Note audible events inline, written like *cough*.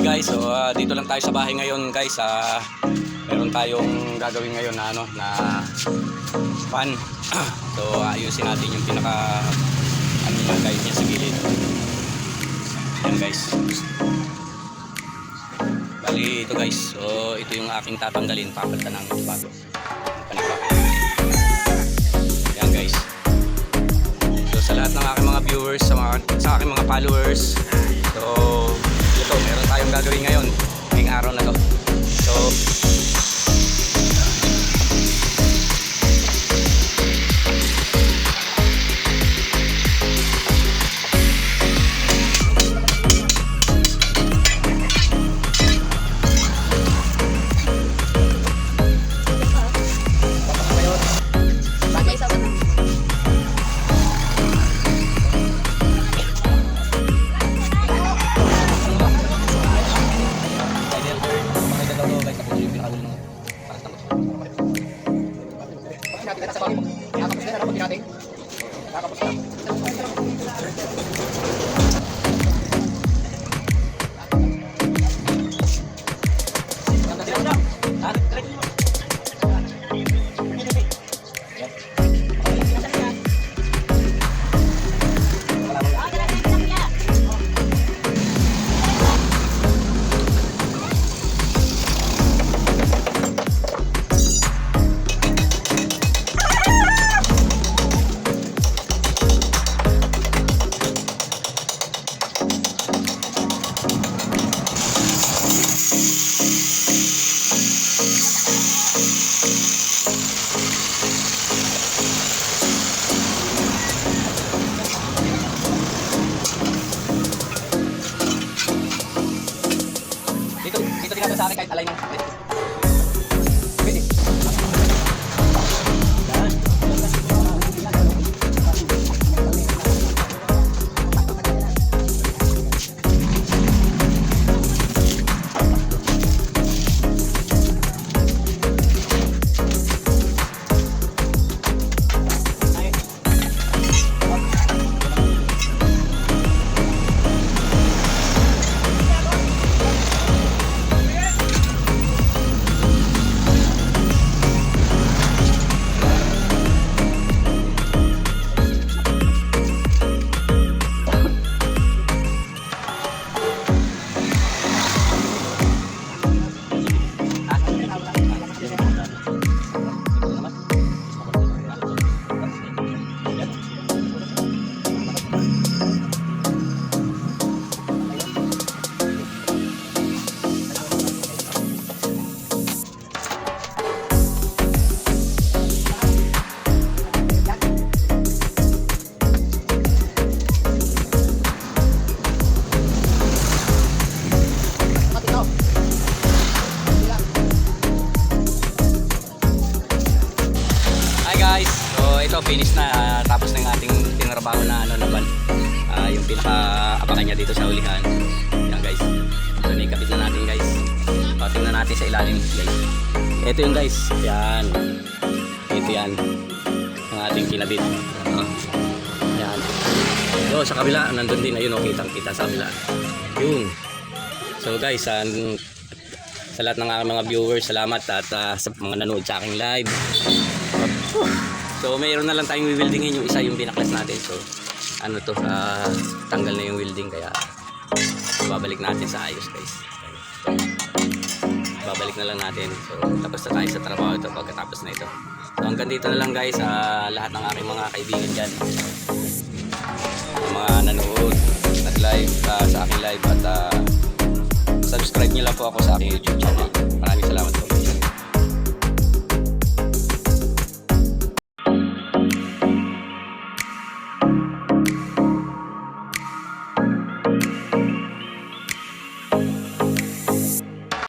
Hi guys, so ah, dito lang tayo sa bahay ngayon guys. Ah, meron tayong gagawin ngayon na ano na fan. *clears throat* so ayusin natin yung pinaka ano niya guys niya sa gilid. Yan guys. Bali ito guys. So ito yung aking tatanggalin papalitan ng bago. Araw na to. So, Natin sa. Nakakapos na natin natin. Nakakapos na. Finish na ah, tapos na yung ating tinrabaho na ano naman Ah, yung pinaka apakan niya dito sa ulihan. Yan guys. So nikapit na natin guys. O, tingnan natin sa ilalim guys. Ito yung guys. Yan. Ito yan. Ang ating kinabit. Ah. Yan. So sa kabila nandun din ayun oh, kitang kita sa kabila. Yun. So guys, an sa lahat ng mga viewers, salamat at ah, sa mga nanood sa aking live. So mayroon na lang tayong wewieldingin yung isa yung pinaklas natin. So ano to, ah, tanggal na yung welding kaya babalik natin sa ayos guys. Babalik na lang natin. So tapos na tayo sa trabaho ito pagkatapos na ito. So hanggang dito na lang guys sa lahat ng aking mga kaibigan dyan. Mga nanood at live ah, sa aking live at ah, subscribe niyo lang po ako sa aking YouTube channel. Maraming salamat po.